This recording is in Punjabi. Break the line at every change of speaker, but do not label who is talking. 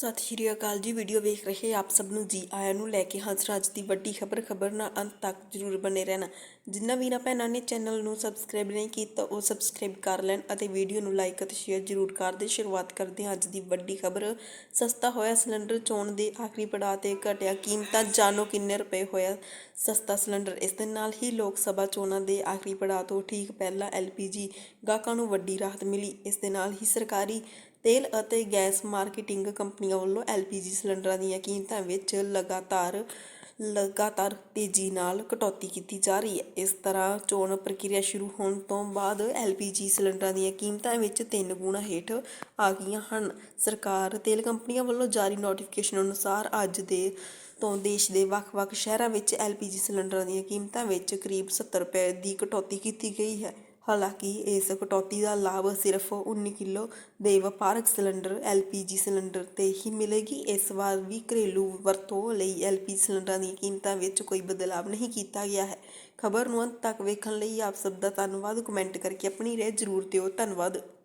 ਸਤਿ ਸ਼੍ਰੀ ਅਕਾਲ ਜੀ ਵੀਡੀਓ ਵੇਖ ਰਹੇ ਆਪ ਸਭ ਨੂੰ ਜੀ ਆਇਆਂ ਨੂੰ ਲੈ ਕੇ ਹਾਜ਼ਰ ਹਾਂ ਅੱਜ ਦੀ ਵੱਡੀ ਖਬਰ ਖਬਰ ਨਾਲ ਅੰਤ ਤੱਕ ਜਰੂਰ ਬਨੇ ਰਹਿਣਾ। ਜਿੰਨਾ ਵੀਰਾਂ ਭੈਣਾਂ ਨੇ ਚੈਨਲ ਨੂੰ ਸਬਸਕ੍ਰਾਈਬ ਨਹੀਂ ਕੀਤਾ, ਉਹ ਸਬਸਕ੍ਰਾਈਬ ਕਰ ਲੈਣ ਅਤੇ ਵੀਡੀਓ ਨੂੰ ਲਾਈਕ ਅਤੇ ਸ਼ੇਅਰ ਜਰੂਰ ਕਰ ਦੇ। ਸ਼ੁਰੂਆਤ ਕਰਦੇ ਹਾਂ ਅੱਜ ਦੀ ਵੱਡੀ ਖਬਰ। ਸਸਤਾ ਹੋਇਆ ਸਿਲੰਡਰ ਚੋਣ ਦੇ ਆਖਰੀ ਪੜਾਅ ਤੇ ਘਟਿਆ ਕੀਮਤਾਂ, ਜਾਣੋ ਕਿੰਨੇ ਰੁਪਏ ਹੋਇਆ ਸਸਤਾ ਸਿਲੰਡਰ। ਇਸ ਦੇ ਨਾਲ ਹੀ ਲੋਕ ਸਭਾ ਚੋਣਾਂ ਦੇ ਆਖਰੀ ਪੜਾਅ ਤੋਂ ਠੀਕ ਪਹਿਲਾਂ ਐਲਪੀਜੀ ਗਾਹਕਾਂ ਨੂੰ ਵੱਡੀ ਰਾਹਤ ਮਿਲੀ। ਇਸ ਦੇ ਨਾਲ ਹੀ ਸਰਕਾਰੀ ਤੇਲ ਅਤੇ ਗੈਸ ਮਾਰਕੀਟਿੰਗ ਕੰਪਨੀਆਂ ਵੱਲੋਂ ਐਲਪੀਜੀ ਸਿਲੰਡਰਾਂ ਦੀਆਂ ਕੀਮਤਾਂ ਵਿੱਚ ਲਗਾਤਾਰ ਲਗਾਤਾਰ ਤੇਜ਼ੀ ਨਾਲ ਕਟੌਤੀ ਕੀਤੀ ਜਾ ਰਹੀ ਹੈ। ਇਸ ਤਰ੍ਹਾਂ ਚੋਣ ਪ੍ਰਕਿਰਿਆ ਸ਼ੁਰੂ ਹੋਣ ਤੋਂ ਬਾਅਦ ਐਲਪੀਜੀ ਸਿਲੰਡਰਾਂ ਦੀਆਂ ਕੀਮਤਾਂ ਵਿੱਚ ਤਿੰਨ ਗੁਣਾ ਹੇਠ ਆ ਗਈਆਂ ਹਨ। ਸਰਕਾਰ, ਤੇਲ ਕੰਪਨੀਆਂ ਵੱਲੋਂ ਜਾਰੀ ਨੋਟੀਫਿਕੇਸ਼ਨ ਅਨੁਸਾਰ ਅੱਜ ਦੇ ਤੋਂ ਦੇਸ਼ ਦੇ ਵੱਖ-ਵੱਖ ਸ਼ਹਿਰਾਂ ਵਿੱਚ ਐਲਪੀਜੀ ਸਿਲੰਡਰਾਂ ਦੀਆਂ ਕੀਮਤਾਂ ਵਿੱਚ ਕਰੀਬ 70 ਰੁਪਏ ਦੀ ਕਟੌਤੀ ਕੀਤੀ ਗਈ ਹੈ। ਹਾਲਾਂਕਿ ਇਸ ਕਟੌਤੀ ਦਾ ਲਾਭ ਸਿਰਫ 19 ਕਿਲੋ ਦੇ ਵਪਾਰਕ ਸਿਲੰਡਰ, ਐਲਪੀਜੀ ਸਿਲੰਡਰ ਤੇ ਹੀ ਮਿਲੇਗੀ। ਇਸ ਵਾਰ ਵੀ ਘਰੇਲੂ ਵਰਤੋਂ ਲਈ ਐਲਪੀਜੀ ਸਿਲੰਡਰਾਂ ਦੀਆਂ ਕੀਮਤਾਂ ਵਿੱਚ ਕੋਈ ਬਦਲਾਅ ਨਹੀਂ ਕੀਤਾ ਗਿਆ ਹੈ। ਖਬਰ ਨੂੰ ਅੰਤ ਤੱਕ ਵੇਖਣ ਲਈ ਆਪ ਸਭ ਦਾ ਧੰਨਵਾਦ। ਕਮੈਂਟ ਕਰਕੇ ਆਪਣੀ ਰਾਏ ਜ਼ਰੂਰ ਦਿਓ। ਧੰਨਵਾਦ।